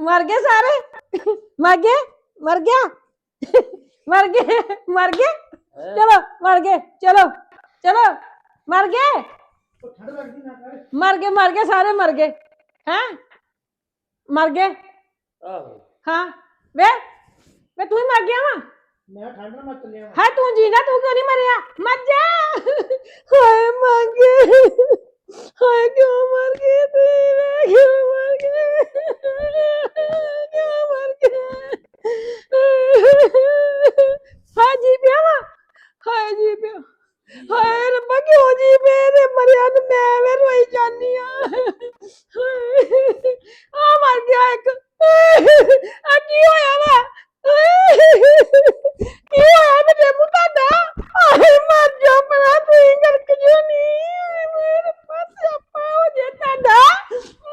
ਮਰ ਗਏ ਸਾਰੇ ਮਰ ਗਏ ਮਰ ਗਿਆ ਮਰ ਗਏ ਮਰ ਗਏ ਚਲੋ ਮਰ ਗਏ ਚਲੋ ਚਲੋ ਮਰ ਗਏ ਠੰਡ ਲੱਗਦੀ ਨਾ ਕਰ ਮਰ ਗਏ ਮਰ ਗਏ ਸਾਰੇ ਮਰ ਗਏ ਹੈਂ ਮਰ ਗਏ ਆਹੋ ਹਾਂ ਵੇ ਵੇ ਤੂੰ ਹੀ ਮਰ ਗਿਆ ਵਾ ਮੈਂ ਠੰਡ ਨਾਲ ਮੱਚ ਲਿਆ ਹੈ, ਤੂੰ ਜੀਂਦਾ, ਤੂੰ ਕਿਉਂ ਨਹੀਂ ਮਰਿਆ? ਮਰ ਜਾ। ਹਾਏ, ਮਰ ਹਾਏ, ਕਿਉਂ ਮਰ ਗਏ ਤੂੰ? ਕਿਉਂ ਮਰ ਗਏ ਕਿਉਂ ਮਰ ਗਏ ਹਾਏ, ਜੀ ਪਿਆ ਵਾ। ਹਾਏ, ਜੀ ਪਿਆ। ਹਾਏ, ਰੱਬਾ, ਕਿਉਂ ਜੀ ਮੇਰੇ ਮਰਿਆ ਨੂੰ ਮੈਂ ਵੇ ਰੋਈ ਜਾਨੀ ਆ। ਆ ਮਰ ਗਿਆ ਇੱਕ। ਆ ਕੀ ਹੋਇਆ ਵਾ? ਕੀ ਹੋਇਆ? ਮੇਰੇ ਮੂੰਹ ਤੁਹਾਡਾ। ਆਏ ਮਰ ਜਾ ਪਰਾ ਤੂੰ ਗਰਕ ਜੋ ਨਹੀਂ ਮੇਰੇ ਪਾਸ ਆਪਾ ਹੋ ਜੇ ਤੁਹਾਡਾ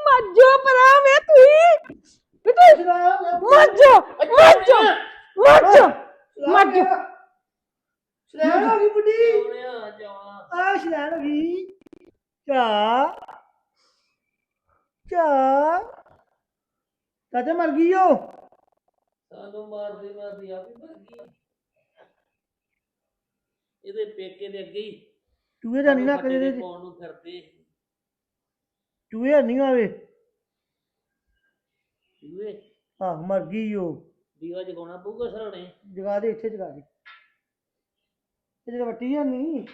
ਮਰ ਜਾ ਪਰਾ ਵੇ ਤੂੰ ਵੀ ਤੂੰ ਮਰ ਜਾ ਮਰ ਜਾ ਮਰ ਜਾ ਮਰ ਜਾ ਸ਼ਲੈਣ ਹੋ ਗਈ ਬੁੱਢੀ ਸੋਹਣਿਆ ਜਾਵਾਂ ਆ ਸ਼ਲੈਣ ਹੋ ਗਈ ਚਾ ਚਾ ਚਾਚਾ ਮਰ ਗਈ ਓ ਸਾਨੂੰ ਮਾਰਦੀ ਮਾਰਦੀ ਆਪ ਹੀ ਮਰ ਗਈ ਇਹਦੇ ਪੇਕੇ ਦੇ ਅੱਗੇ ਹੀ ਚੂਹੇ ਦਾ ਨਹੀਂ ਨਾ ਕਦੇ ਪੱਟੇ ਪਾਉਣ ਨੂੰ ਫਿਰਦੇ ਚੂਹੇ ਨਹੀਂ ਆਵੇ। ਚੂਹੇ? ਆ ਮਰ ਗਈ ਓ। ਦੀਵਾ ਜਗਾਉਣਾ ਪਊਗਾ ਸਰਾਣੇ। ਜਗਾ ਦੇ ਇੱਥੇ ਜਗਾ ਦੇ। ਇਹ ਜਿਹੜਾ ਵੱਟੀ ਆ ਨਹੀਂ?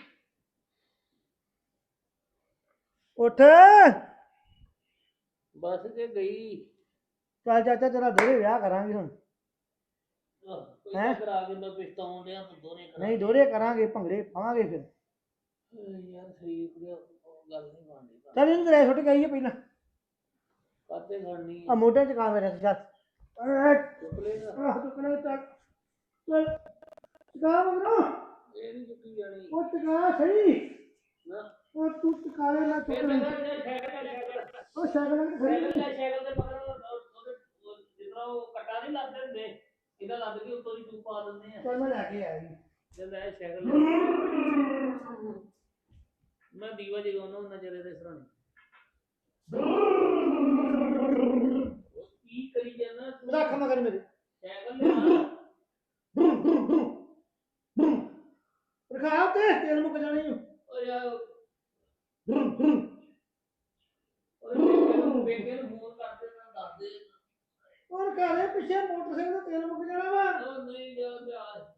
ਉੱਠ। ਬਸ ਕੇ ਗਈ। ਚੱਲ ਚਾਚਾ ਤੇਰਾ ਦੋਰੇ ਵਿਆਹ ਕਰਾਂਗੇ ਹੁਣ। ਆਹ, ਕੋਈ ਹੈਂ? ਕਰਾ ਕੇ ਮੈਂ ਪਿਸਤਾਉਣ ਡਿਆ ਤੂੰ ਦੋਨੇ ਕਰਾ ਨਹੀਂ ਦੋਰੇ ਕਰਾਂਗੇ ਭੰਗੜੇ ਪਾਵਾਂਗੇ ਫਿਰ। ਯਾਰ ਸਰੀਰ ਦੀ ਉਹ ਗੱਲ ਨਹੀਂ ਬਣਦੀ ਚੱਲ ਇਹਨੂੰ ਤੇਰੇ ਸੁੱਟ ਗਈ ਪਹਿਲਾਂ। ਕਾਤੇ ਖੜਨੀ ਆ? ਮੋਢੇ ਚ ਕਾ ਮੇਰੇ ਚੱਲ। ਆਹ ਮਗਰੋਂ। ਇਹ ਨਹੀਂ ਚੁੱਕੀ ਜਾਣੀ। ਉਹ ਚਕਾ ਸਹੀ। ਨਾ। ਉਹ ਤੂੰ ਟਿਕਾ ਲੈ ਮੈਂ ਚੁੱਕ ਫਿਰ ਲਈ ਮੈਂ ਕਿਹਾ ਸਾਈਕਲ ਲੈ ਸਾਈਕਲ ਉਹ ਸਾਈਕਲ ਤੇ ਖੜੀ ਸਾਈਕਲ ਲੈ ਸਾਈਕਲ ਦੇ ਮਗਰ ਉਹ- ਉਹਦੇ ਉਹ ਜਿੱਦਾਂ ਉਹ ਕੱਟਾ ਨਹੀਂ ਲੱਦ ਦਿੰਦੇ। ਇਹਦਾ ਕੇ ਉੱਤੋਂ ਦੀ ਤੂੰ ਪਾ ਦਿੰਦੇ ਆ। ਚੱਲ ਮੈਂ ਲੈ ਕੇ ਆਇਆ ਜੀ। ਜੇ ਲੈ ਸਾਈਕਲ ਲੈ ਮੈਂ ਦੀਵਾ ਜਗਾਉਣਾ ਉਹਨਾਂ ਚਿਹਰੇ ਦੇ ਸਰਾਣੇ ਉਹ ਕੀ ਕਰੀ ਜਾਂਦਾ? ਤੂੰ ਰੱਖ ਮਗਰ ਮੇਰੇ। ਸਾਈਕਲ ਲਿਆ। ਰਖਾ ਤੇ ਤੇਲ ਮੁੱਕ ਜਾਣੀ ਓ। ਉਹ ਯਾਰ ਉਹ ਬੇਕੇ ਨੂੰ ਬੇਕੇ ਨੂੰ ਫੋਨ ਕਰਦੇ ਨਾ ਦੱਸ ਦੇ। ਉਹ ਰਖਾ ਦੇ ਪਿੱਛੇ ਮੋਟਰਸਾਈਕਲ ਦਾ ਤੇਲ ਮੁੱਕ ਜਾਣਾ ਵਾ। ਉਹ ਨਹੀਂ ਯਾਰ ਯਾਰ।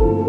ਓ